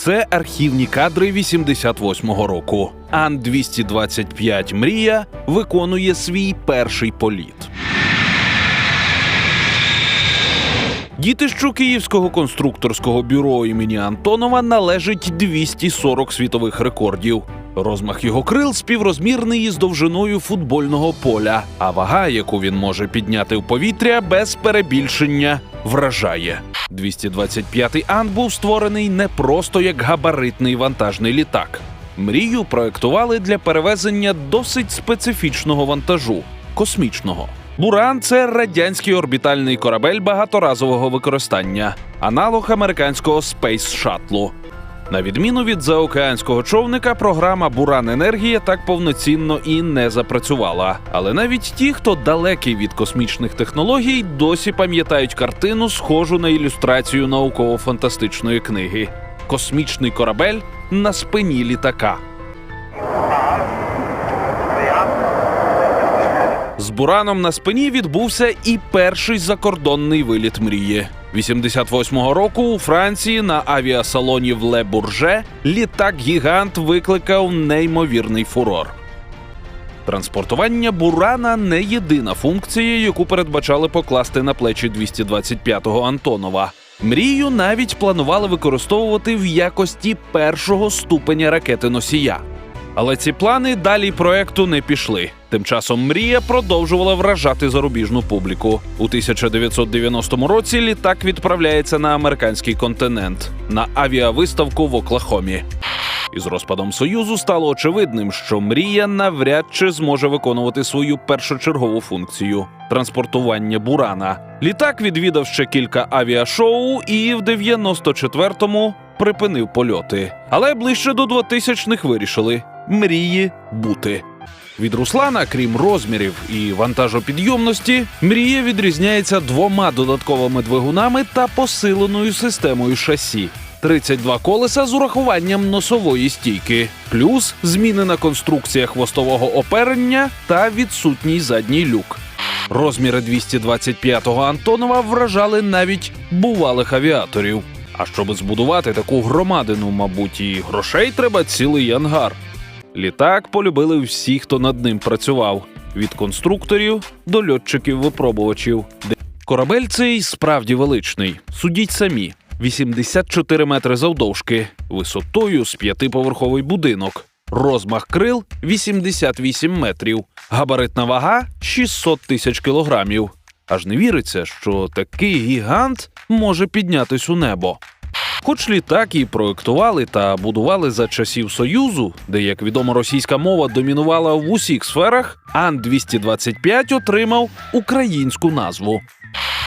Це архівні кадри 88-го року. Ан-225 Мрія виконує свій перший політ. Дітищу Київського конструкторського бюро імені Антонова належить 240 світових рекордів. Розмах його крил співрозмірний із довжиною футбольного поля, а вага, яку він може підняти в повітря без перебільшення, вражає. 225-й Ан був створений не просто як габаритний вантажний літак. Мрію проектували для перевезення досить специфічного вантажу космічного. Буран це радянський орбітальний корабель багаторазового використання, аналог американського Space Shuttle. На відміну від заокеанського човника, програма Буран Енергія так повноцінно і не запрацювала. Але навіть ті, хто далекий від космічних технологій, досі пам'ятають картину, схожу на ілюстрацію науково-фантастичної книги: Космічний корабель на спині літака. З бураном на спині відбувся і перший закордонний виліт мрії. 88-го року у Франції на авіасалоні в Ле Бурже літак гігант викликав неймовірний фурор. Транспортування бурана не єдина функція, яку передбачали покласти на плечі 225-го Антонова. Мрію навіть планували використовувати в якості першого ступеня ракети носія. Але ці плани далі проекту не пішли. Тим часом мрія продовжувала вражати зарубіжну публіку. У 1990 році літак відправляється на американський континент на авіавиставку в Оклахомі. Із розпадом союзу стало очевидним, що мрія навряд чи зможе виконувати свою першочергову функцію транспортування бурана. Літак відвідав ще кілька авіашоу і в 94-му припинив польоти. Але ближче до 2000-х вирішили мрії бути. Від Руслана, крім розмірів і вантажопідйомності, мрія відрізняється двома додатковими двигунами та посиленою системою шасі. 32 колеса з урахуванням носової стійки, плюс змінена конструкція хвостового оперення та відсутній задній люк. Розміри 225-го Антонова вражали навіть бувалих авіаторів. А щоб збудувати таку громадину, мабуть, і грошей треба цілий ангар. Літак полюбили всі, хто над ним працював: від конструкторів до льотчиків-випробувачів. Корабель цей справді величний. Судіть самі: 84 метри завдовжки, висотою з п'ятиповерховий будинок, розмах крил 88 метрів, габаритна вага 600 тисяч кілограмів. Аж не віриться, що такий гігант може піднятись у небо. Хоч літак і проектували та будували за часів Союзу, де, як відомо, російська мова домінувала в усіх сферах, Ан-225 отримав українську назву.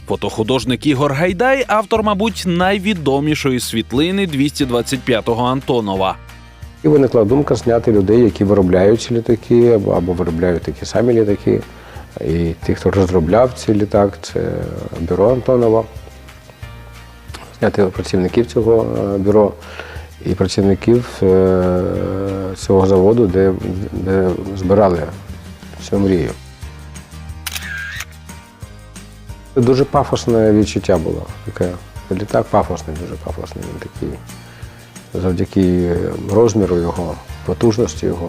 Фотохудожник Ігор Гайдай, автор, мабуть, найвідомішої світлини 225-го Антонова. І виникла думка зняти людей, які виробляють ці літаки або, виробляють такі самі літаки. І ті, хто розробляв цей літак, це бюро Антонова. Зняти працівників цього е, бюро і працівників е, цього заводу, де, де збирали цю мрію. Дуже пафосне відчуття було. Таке літак пафосний, дуже пафосний. Він такий завдяки розміру його, потужності його.